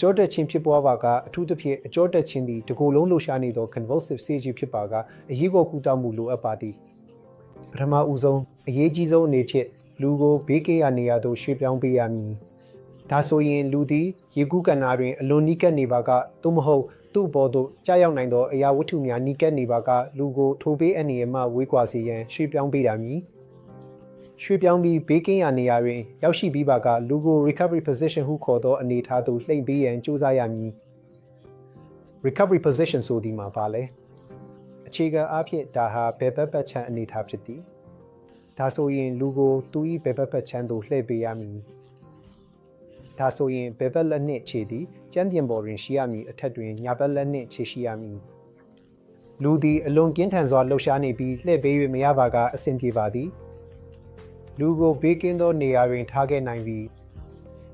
ကြောတက်ခြင်းဖြစ်ပွားပါကအထူးသဖြင့်အကြောတက်ခြင်းသည်တကိုယ်လုံးလှုပ်ရှားနေသော convulsive seizure ဖြစ်ပါကအရေးပေါ်ကုသမှုလိုအပ်ပါသည်ပထမဦးဆုံးအရေးကြီးဆုံးအနေဖြင့်လူကိုဘေးကင်းရာနေရာသို့ရွှေ့ပြောင်းပေးရမည်ဒါဆိုရင်လူသည်ရေကူးကန်နာတွင်အလွန်နီးကပ်နေပါကသို့မဟုတ်သူ့အပေါ်သို့ကြာရောက်နိုင်သောအရာဝတ္ထုများနီးကပ်နေပါကလူကိုထိုဘေးအန္တရာယ်မှဝေးကွာစေရန်ရွှေ့ပြောင်းပေးရမည် ရွှေ့ပြောင်းပြီးဘေးကင်းရာနေရာတွင်ရောက်ရှိပြီးပါကလူကို recovery position ဟုခေါ်သောအနေအထားသို့လှိမ့်ပေးရန်ကြိုးစားရမည် recovery position ဆိုဒီမှာပါလဲအခြေခံအားဖြင့်ဒါဟာဘယ်ဘက်ဘက်ချမ်းအနေအထားဖြစ်သည်ဒါဆိုရင်လူကိုသူ၏ဘယ်ဘက်ဘက်ချမ်းသို့လှည့်ပေးရမည်ဒါဆိုရင်ဘယ်ဘက်လက်နှင့်ခြေသည်ကျမ်းပြင်ပေါ်တွင်ရှိရမည်အထက်တွင်ညာဘက်လက်နှင့်ခြေရှိရမည်လူသည်အလွန်ကင်းထန်စွာလှုပ်ရှားနေပြီးလှည့်ပေး၍မရပါကအဆင်ပြေပါသည် လူကိုဘေးကင်းသောနေရာတွင်ထားခဲ့နိုင်ပြီး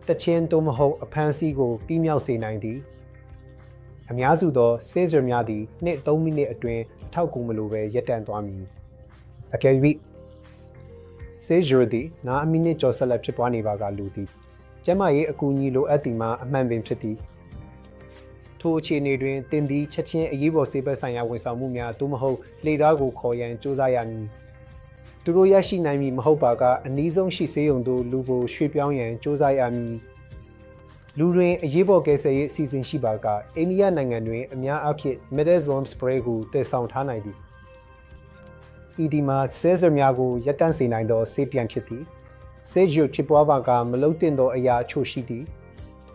တချင်းသို့မဟုတ်အဖမ်းဆီးကိုပြီးမြောက်စေနိုင်သည်အများစုသောဆေးစရများသည်နှစ်3မိနစ်အတွင်းအထောက်အကူမလိုဘဲရပ်တန့်သွားမည်အကယ်၍ဆေးစရသည်နာအမိနစ်ကျော်ဆက်လက်ဖြစ်ပွားနေပါကလူသည်ကျန်းမာရေးအကူအညီလိုအပ်သည်မှာအမှန်ပင်ဖြစ်သည်ထိုအခြေအနေတွင်တင်သည်ချက်ချင်းအရေးပေါ်ဆေးဘက်ဆိုင်ရာဝန်ဆောင်မှုများသို့မဟုတ်လေဓာတ်ကိုခေါ်ရန်စူးစမ်းရမည် သူတို့ရရှိနိုင်မည်မဟုတ်ပါကအနည်းဆုံးရှိဆေးရုံသို့လူကိုရွှေ့ပြောင်းရန်စူးစမ်းရမည်လူတွင်အရေးပေါ်ကယ်ဆယ်ရေးအစီအစဉ်ရှိပါကအိန္ဒိယနိုင်ငံတွင်အများအားဖြင့် Medazone spray ကိုတည်ဆောင်ထားနိုင်သည်။ဤဒီမှာဆဲဆာများကိုရပ်တန့်စေနိုင်သောဆေးပြန်ဖြစ်သည်။ဆေးရုပ်ဖြစ်ပွားပါကမလုံတင်သောအရာအချို့ရှိသည်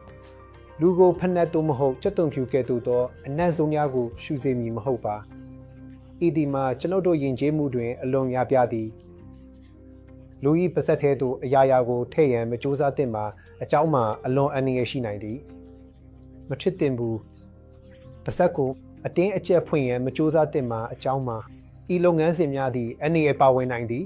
။လူကိုဖက်နှက်သို့မဟုတ်ကြက်သွန်ဖြူကဲ့သို့သောအနက်ဆုံးများကိုရှူစေမည်မဟုတ်ပါ။ ဤဒီမှာကျွန်ုပ်တို့ယဉ်ကျေးမှုတွင် အလွန်များပြားသည်လူဤပါဆက်ထဲသို့အရာရာကိုထည့်ရန်မကြိုးစားသင့်ပါအကြောင်းမှာအလွန်အန္တရာယ်ရှိနိုင်သည်မထစ်သင့်ဘူးပါဆက်ကိုအတင်းအကျပ်ဖွင့်ရန်မကြိုးစားသင့်ပါအကြောင်းမှာဤလုပ်ငန်းစဉ်များသည့်အန္တရာယ်ပါဝင်နိုင်သည်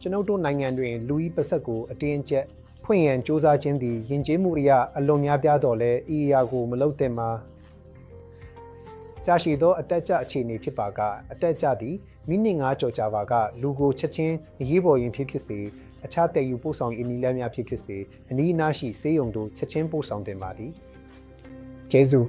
ကျွန်ုပ်တို့နိုင်ငံတွင်လူဤပါဆက်ကိုအတင်းအကျပ်ဖွင့်ရန်ကြိုးစားခြင်းသည်ယဉ်ကျေးမှုအရာအလွန်များပြားတော်လဲဤအရာကိုမလုပ်သင့်ပါ ကြာရှည်သောအတက်ကြအခြေအနေဖြစ်ပါကအတက်ကြသည်မိနစ်9ကျော်ကြာပါကလူကိုချက်ချင်းအရေးပေါ်ရင်ဖြစ်ဖြစ်စေအခြားတည်ယူပို့ဆောင်ရေးအနည်းလမ်းများဖြစ်ဖြစ်စေအနည်းအနားရှိဆေးရုံတို့ချက်ချင်းပို့ဆောင်တင်ပါသည်ကျေးဇူး